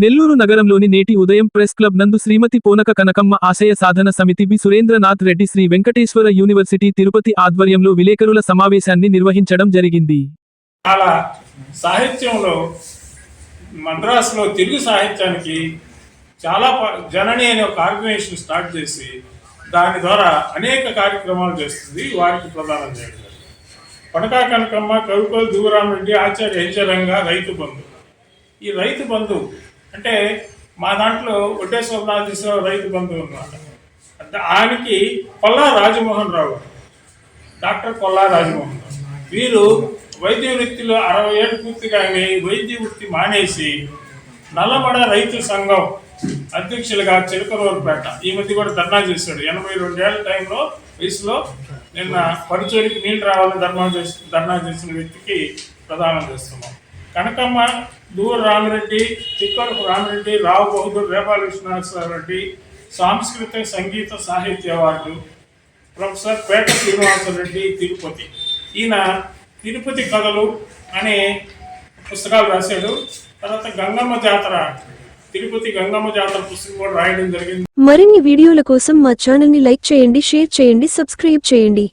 నెల్లూరు నగరంలోని నేటి ఉదయం ప్రెస్ క్లబ్ నందు శ్రీమతి పోనక కనకమ్మ ఆశయ సాధన సమితి బి సురేంద్రనాథ్ రెడ్డి శ్రీ వెంకటేశ్వర యూనివర్సిటీ తిరుపతి ఆధ్వర్యంలో విలేకరుల సమావేశాన్ని నిర్వహించడం జరిగింది. అలా సాహిత్యంలో మద్రాసులో తెలుగు సాహిత్యానికి చాలా ప- జనని అనే ఒక ఆర్గనైజేషన్ స్టార్ట్ చేసి దాని ద్వారా అనేక కార్యక్రమాలు చేస్తుంది వారికి ప్రదానం చేయడం పడకా కనకమ్మ కవికోలు దుగురామరెడ్డి ఆచార్య హెచ్చరంగా రైతు బంధు. ఈ రైతు బంధు అంటే మా దాంట్లో ఒడ్డేశ్వరనాథేశ్వరరావు రైతు బంధు ఉన్నమాట అంటే ఆయనకి కొల్లా రాజమోహన్ రావు. డాక్టర్ కొల్లా రాజమోహన్ రావు. వీరు వైద్య వృత్తిలో అరవై ఏళ్ళు పూర్తిగానే వైద్య వృత్తి మానేసి నల్లబడ రైతు సంఘం అధ్యక్షులుగా చిలకలూరుపేట ఈ మధ్య కూడా ధర్నా చేశాడు. ఎనభై రెండేళ్ళ టైంలో వయసులో నిన్న పరుచూరికి నీళ్ళు రావాలని ధర్నా చేసి ధర్నా చేసిన వ్యక్తికి ప్రదానం చేస్తున్నాం. కనకమ్మ దూర్ రామిరెడ్డి తిక్కరపు రామిరెడ్డి రావు బహదూర్ రేపాల విశ్వనాథరెడ్డి సాంస్కృతిక సంగీత సాహిత్య అవార్డు ప్రొఫెసర్ పేట శ్రీనివాసరెడ్డి తిరుపతి. ఈయన తిరుపతి కథలు అనే పుస్తకాలు రాశాడు. తర్వాత గంగమ్మ జాతర తిరుపతి గంగమ్మ జాతర పుస్తకం కూడా రాయడం జరిగింది. మరిన్ని వీడియోల కోసం మా ఛానల్ని లైక్ చేయండి షేర్ చేయండి సబ్స్క్రైబ్ చేయండి.